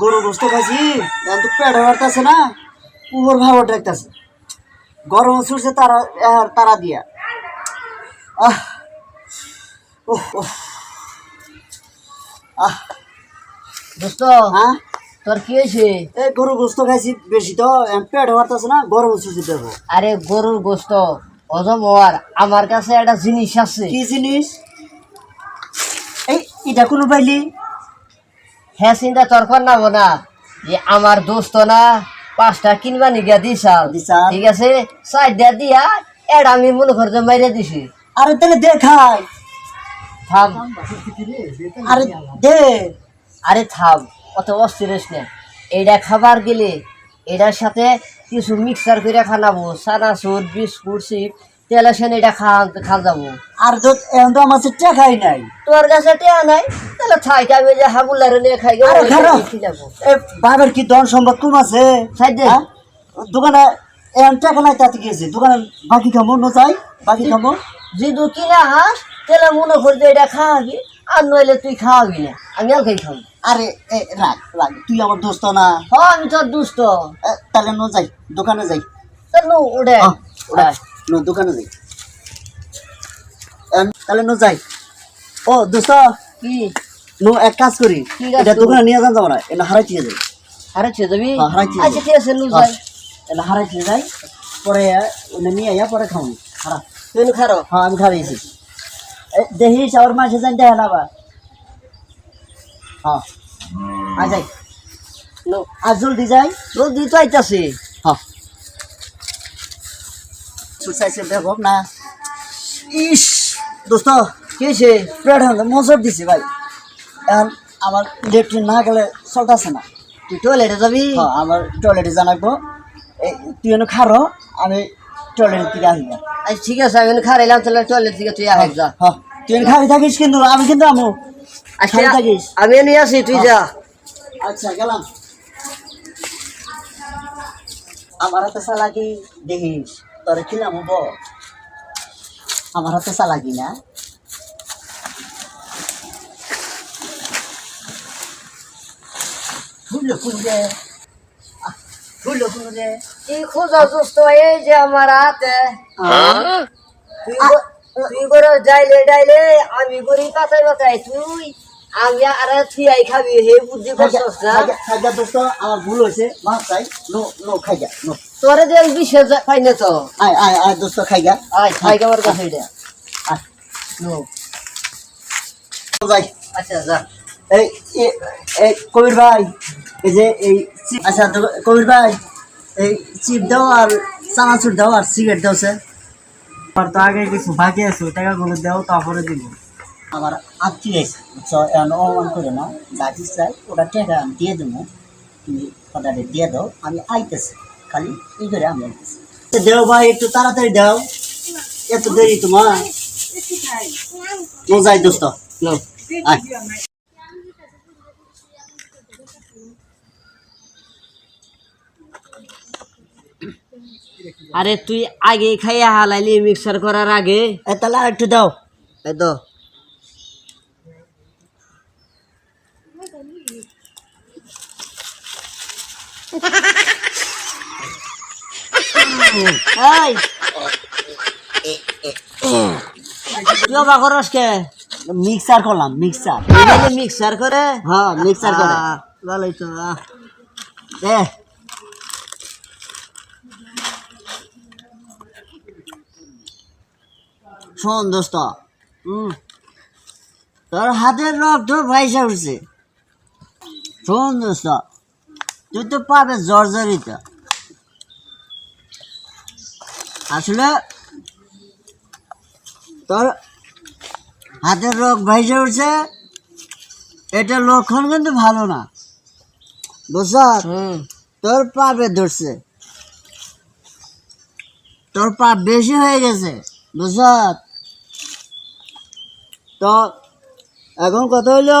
গরু গোস্ত খাইছি এখন তো পেট হারতেছে না উপর ভাব ডাকতেছে গরম ছুটছে তারা তারা দিয়া। আহ উফ। আহ। দোস্ত হ্যাঁ? তোর কি হয়েছে? এই গরু গোস্ত খাইছি বেশি তো পেট হারতেছে না গরম ছুটছে দেখো। আরে গরুর গোস্ত অজম আর আমার কাছে একটা জিনিস আছে। কি জিনিস? এই এটা কোনো পাইলি? হ্যাঁ চিন্তা তোর কর না। যে আমার দোস্ত না পাঁচটা কিনবা নিগা দিছাল। ঠিক আছে? চারটা দিয়া এটা আমি মনে করতে মাইরে দিছি। আরে তাহলে দেখাই। থাম। আরে দে। আরে থাম অত অস্থির না। এইটা খাবার গেলে এটার সাথে কিছু মিক্সার করে খানাবো। সানাসুর বিস্কুট চিপ তেলের সাথে এটা খাওয়া খাওয়া যাব। আর তো এখন তো আমার কাছে টাকাই নাই। তোর কাছে টেয়া নাই? তাহলে থাই আমি যে হাবুলারে নিয়ে খাই বাবার কি ধন সম্পদ কম আছে? সাইড দে। হ্যাঁ? দোকানে এখন টাকা নাই তাতে গিয়েছে দোকানে বাকি খাব ন যাই বাকি খাব? যদি কিনা হাস তাহলে মনে করতে এটা খাওয়াবি আর নইলে তুই খাওয়াবি না। আমি আর খাই খাব আরে এ রাখ রাখ তুই আমার দোস্ত না? হ আমি তোর এ, তাহলে ন যাই দোকানে যাই। তা নো উঠে আহ, ওরা, ন দোকানে যাই। তাহলে ন যাই। ও দোস্ত কি? ন এক কাজ করি। এটা দোকানে নিয়ে যান যাব না এটা হারাই দিয়ে যাই। আরে ছে যাবি? হ্যাঁ। আচ্ছা ঠিক আছে নু যাই। এটা হারাই দিয়ে যাই। পরে ওটা নিয়ে আইয়া পরে খাও হারা। তুই খারো? হ্যাঁ আমি খাইছি দেখিস আমার মাঝে যাই দেখেন আবার। হ্যাঁ। আয় যাই। নো। আর জলদি যাই। রোদি তো আইতাছে। হ্যাঁ। সুসাইছে দেখো না। ইস দোস্ত কি পেট হলে মজর দিছে ভাই। এখন আমার লেট্রিন না গেলে চলতেছে না। তুই টয়লেটে যাবি? হ্যাঁ আমার টয়লেটে জানাব তুই এনে খারো আমি টয়লেটের দিকে আসব। আচ্ছা ঠিক আছে আমি খারাইলাম তাহলে টয়লেট থেকে তুই আহ যা। হ্যাঁ তুই এনে খাবি থাকিস কিন্তু আমি কিন্তু আমু। আচ্ছা থাকিস। আমি নিয়ে আসি তুই যা। আচ্ছা গেলাম। আমার হাতে চালাকি দেখিস। তোর খিলাম হব? আমার হাতে চালাকি না ফুল ফুল রে ফুল ফুল রে কি খোঁজা দোস্ত এই যে আমার হাতে। তুই তুই করে যাইলে যাইলে আমি করি পাতাই পাতাই তুই আমি আর তুই খাবি হে বুদ্ধি করছস না? খাইজা দোস্ত আমার ভুল হয়েছে মাছ চাই। নো নো খাইজা নো। তোরে যে আমি বিশেষ পাই তো। আয় আয় আয় দোস্ত খাইগা আয় খাই আমার কাছে এটা আয়। যাই। আচ্ছা যা। এই এই কবির ভাই এই যে এই আচ্ছা কবির ভাই এই চিপ দাও আর চানাচুর দাও আর সিগারেট দাও স্যার। আর তো আগে কিছু বাকি আছে টাকাগুলো দাও তারপরে দিব। আমার আত্মীয় আছে বুঝছ? এখন অপমান করে না যা চাই ওটা টাকা আমি দিয়ে দেবো। তুমি কথাটা দিয়ে দাও আমি আইতেছি। খালি এই করে আমি আইতেছি তো দেও ভাই একটু তাড়াতাড়ি দাও এত দেরি তোমার নো যাই দোস্ত নো আয় আরে তুই আগে খাইয়া হালাইলি মিক্সার করার আগে এ তাহলে আর একটু দাও এই তো এই। তুই অবাক করস কে? মিক্সার করলাম মিক্সার। মিক্সার করে? হ্যাঁ মিক্সার করে। ভালোই তো। দে শোন দোস্ত তোর হাতের রক্ত পয়সা উঠছে। শোন দোস্ত তুই তো পাবে জর্জরিত। আসলে তোর হাতের রোগ ভাইসে উঠছে এটা লক্ষণ কিন্তু ভালো না। বুঝছ তোর পাপে ধরছে। তোর পাপ বেশি হয়ে গেছে বুঝছ তো এখন কত হইল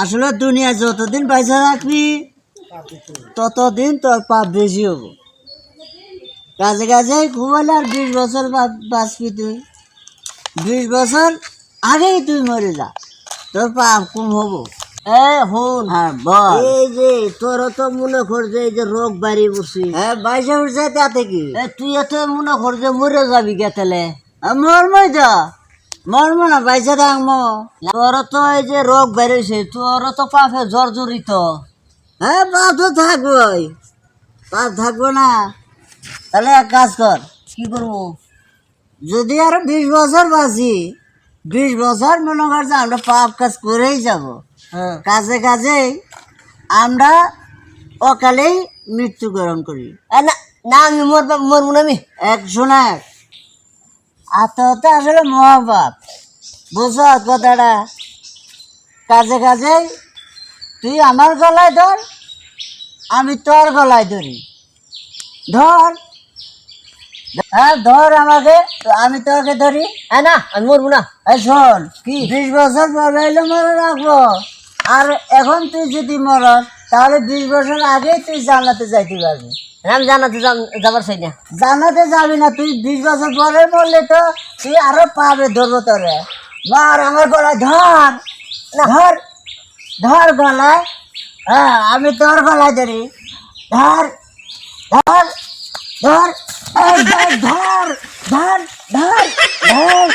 আসলে দুনিয়া যতদিন পয়সা রাখবি ততদিন তোর পাপ বেশি হব। কাজে কাজে ঘুমালে আর বিশ বছর বাঁচবি তুই। বিশ বছর আগেই তুই মরে যা। তোর পাপ কম হব। এ হুন হ্যাঁ বল। এই যে তোর তো মনে কর যে এই যে রোগ বাড়ি বসি হ্যাঁ বাইশে উঠছে তাতে কি? এ তুই এত মনে কর যে মরে যাবি গেতেলে মরমই তো। মরমো না বাইশে থাকব তোর তো এই যে রোগ বেড়েছে তোর তো পাপে জর্জরিত। হ্যাঁ পাপ তো থাকবোই পাপ থাকব না। তাহলে এক কাজ কর কি করব? যদি আরও বিশ বছর বাঁচি বিশ বছর মনে করছে আমরা পাপ কাজ করেই যাব। হ্যাঁ। কাজে কাজেই আমরা অকালেই মৃত্যুবরণ করি। না না আমি মরবো মরবো না আমি। এক শোনাক আত্মহত্যা আসলে মহাপাপ। বুঝো কথাটা? কাজে কাজেই তুই আমার গলায় ধর আমি তোর গলায় ধরি। ধর। হ্যাঁ ধর আমাকে আমি তোকে ধরি। হ্যাঁ না আমি মরবো না। শোন কি? বিশ বছর পরে হইলে মরে রাখব। আর এখন তুই যদি মরস তাহলে বিশ বছর আগেই তুই জানাতে যাইতে পারবি। আমি জানাতে যাবার চাই না। জানাতে যাবি না তুই বিশ বছর পরে মরলে তো তুই আরও পাবে ধরবো তোরে। মার আমার গলায় ধর। ধর। ধর গলায় হ্যাঁ আমি তোর গলায় ধরি ধর ধর ধর এই ধর ধর ধর ধর ধর